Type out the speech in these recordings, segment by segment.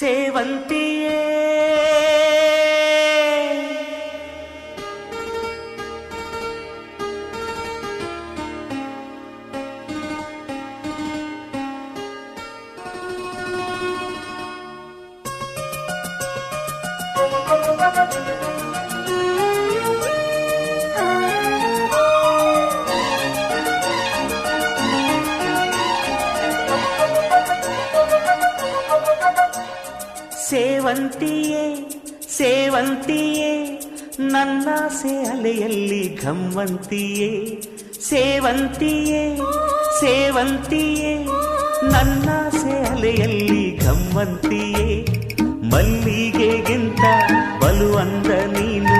ಸೇವಂತಿಯೇ ಸೇವಂತಿಯೇ ಸೇವಂತಿಯೇ ನನ್ನಾಸೆ ಅಲೆಯಲ್ಲಿ ಘಮ್ಮಂತಿಯೇ ಸೇವಂತಿಯೇ ಸೇವಂತಿಯೇ ನನ್ನಾಸೆ ಅಲೆಯಲ್ಲಿ ಘಮ್ಮಂತಿಯೇ ಮಲ್ಲಿಗೆಗಿಂತ ಬಲುವಂದ ನೀನು,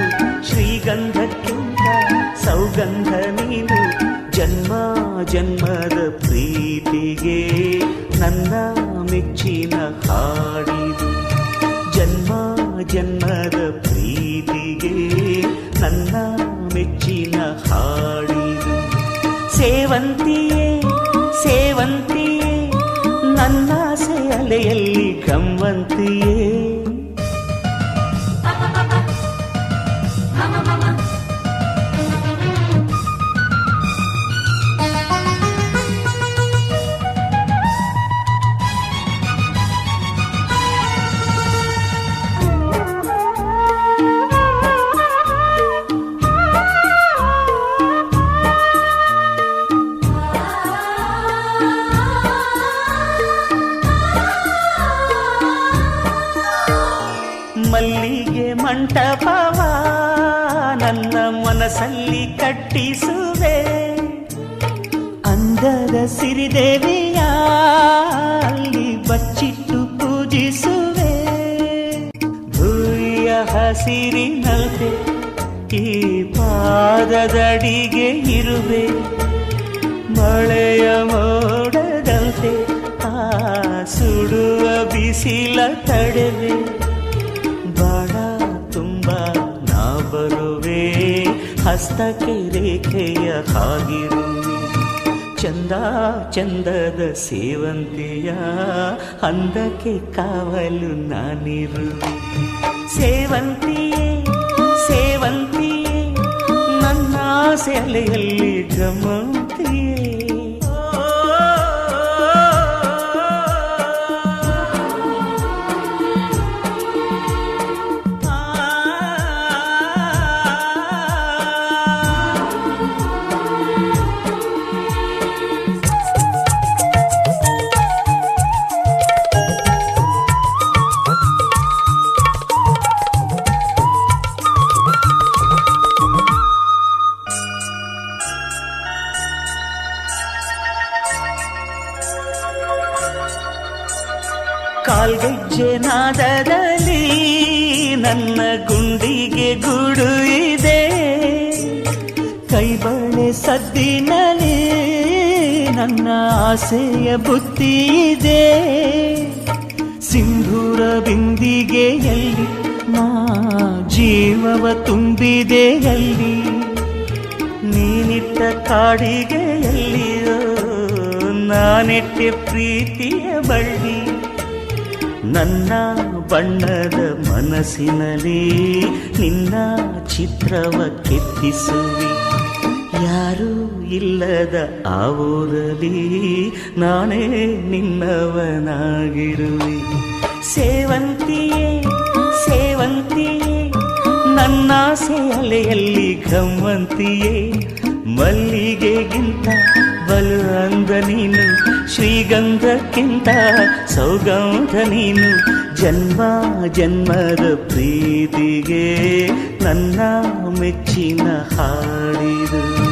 ಶ್ರೀಗಂಧಕ್ಕಿಂತ ಸೌಗಂಧ ನೀನು. ಜನ್ಮ ಜನ್ಮದ ಪ್ರೀತಿಗೆ ನನ್ನ ಮೆಚ್ಚಿನ ಹಾಡಿದು ಜನ್ಮದ ಪ್ರೀತಿಗೆ ನನ್ನ ಮೆಚ್ಚಿನ ಹಾಡಿದು ಸೇವಂತಿಯೇ ಸೇವಂತಿಯೇ ನನ್ನ ಸೆಯಲೆಯಲ್ಲಿ ಗಮ್ಮಂತಿಯೇ ಕಟ್ಟಿಸುವೆ. ಅಂದದ ಸಿರಿದೇವಿಯ ಅಲ್ಲಿ ಬಚ್ಚಿಟ್ಟು ಪೂಜಿಸುವೆ. ಭೂಯ ಹಸಿರಿನಲ್ಲಿ ಈ ಪಾದದಡಿಗೆ ಇರುವೆ. ಮಳೆಯ ಮೋಡದಂತೆ ಆ ಸುಡುವ ಬಿಸಿಲ ತಡೆವೆ. ಹಸ್ತಕ್ಕೆ ರೇಖೆಯ ಹಾಗಿರುವೆ ಚಂದ ಚಂದದ ಸೇವಂತಿಯ ಅಂದಕ್ಕೆ ಕಾವಲು ನಾನಿರುವೆ ಸೇವಂತಿಯೇ ಸೇವಂತಿಯೇ ನನ್ನ ಸೆಲೆಯಲ್ಲಿ ಗಮಂತಿಯೇ ಕಾಲ್ಗೆಜ್ಜೆ ನಾದದಲ್ಲಿ ನನ್ನ ಗುಂಡಿಗೆ ಗುಡು ಇದೆ. ಕೈಬಳೆ ಸದ್ದಿನಲ್ಲಿ ನನ್ನ ಆಸೆಯ ಬುತ್ತಿ ಇದೆ. ಸಿಂಧೂರ ಬಿಂದಿಗೆಯಲ್ಲಿ ನಾ ಜೀವವ ತುಂಬಿದೆ ತುಂಬಿದೆಯಲ್ಲಿ ನೀನಿಟ್ಟ ಕಾಡಿಗೆಯಲ್ಲಿ ನಾನೆಟ್ಟೆ ಪ್ರೀತಿಯ ಬಳ್ಳಿ. ನನ್ನ ಬಣ್ಣದ ಮನಸ್ಸಿನಲ್ಲಿ ನಿನ್ನ ಚಿತ್ರವ ಕೆತ್ತಿಸುವಿ. ಯಾರೂ ಇಲ್ಲದ ಆ ನಾನೇ ನಿನ್ನವನಾಗಿರುವೆ. ಸೇವಂತಿಯೇ ಸೇವಂತಿಯೇ, ನನ್ನ ಅಲೆಯಲ್ಲಿ ಗಮ್ಮಂತಿಯೇ ಮಲ್ಲಿಗೆಗಿಂತ ಬಲು ಅಂದ ನೀನು ಶ್ರೀಗಂಧಕ್ಕಿಂತ ಸೌಗಂಧ ನೀನು ಜನ್ಮ ಜನ್ಮದ ಪ್ರೀತಿಗೆ ನನ್ನ ಮೆಚ್ಚಿನ ಹಾಡಿದು.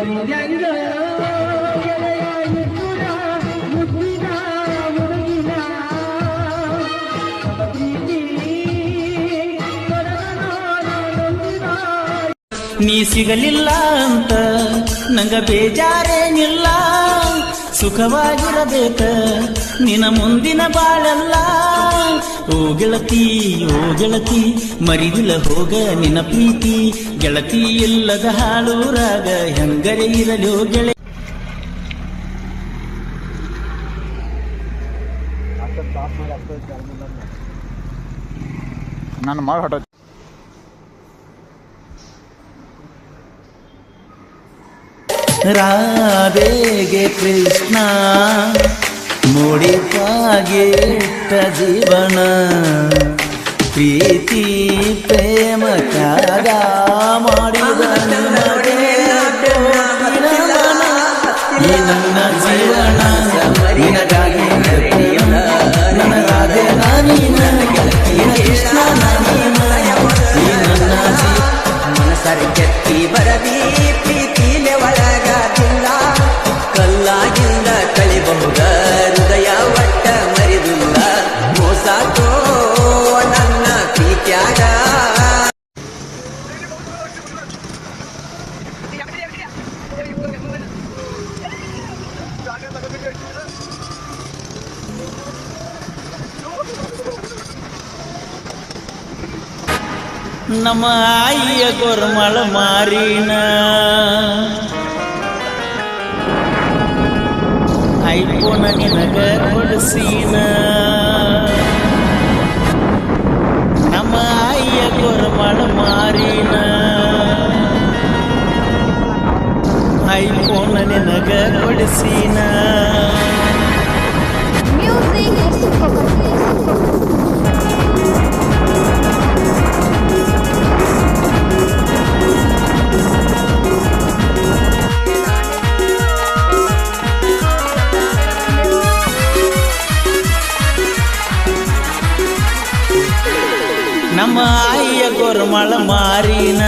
ನೀ ಸಿಗಲಿಲ್ಲ ಅಂತ ನಂಗ ಬೇಜಾರೇನಿಲ್ಲ. ಸುಖವಾಗಿರಬೇಕ. ನಿನ ಮುಂದಿನ ಬಾಳಲ್ಲ. ಓ ಗೆಳತಿ ಓ ಗೆಳತಿ ಮರಿದಿಲ್ಲ ಹೋಗ ನಿನ ಪ್ರೀತಿ. ಗೆಳತಿ ಇಲ್ಲದ ಹಾಳೂರಾಗ ಹೆಂಗರೆ ಇರಲು ಗೆಳೆ ನನ್ನ ಮಗ ಹೊಟ್ಟೋಯ್ತು ರಾಧೆಗೆ ಕೃಷ್ಣ ಮುಡಿಪಾಗೆ ಇಟ್ಟ ಜೀವನ. ಪ್ರೀತಿ ಪ್ರೇಮ ತ್ಯಾಗ ಮಾಡಿದ ಜೀವನ ಜೀವನ நம்ம ஐயக்கு ஒரு மலை மாறின. ஐ போன நினக ஒரு சீனா ನಿನಗ ಕೊಡಿಸಿನ ನಮ್ಮ ಆಯಿಯ ಗೊರ್ಮಳ ಮಾರಿನ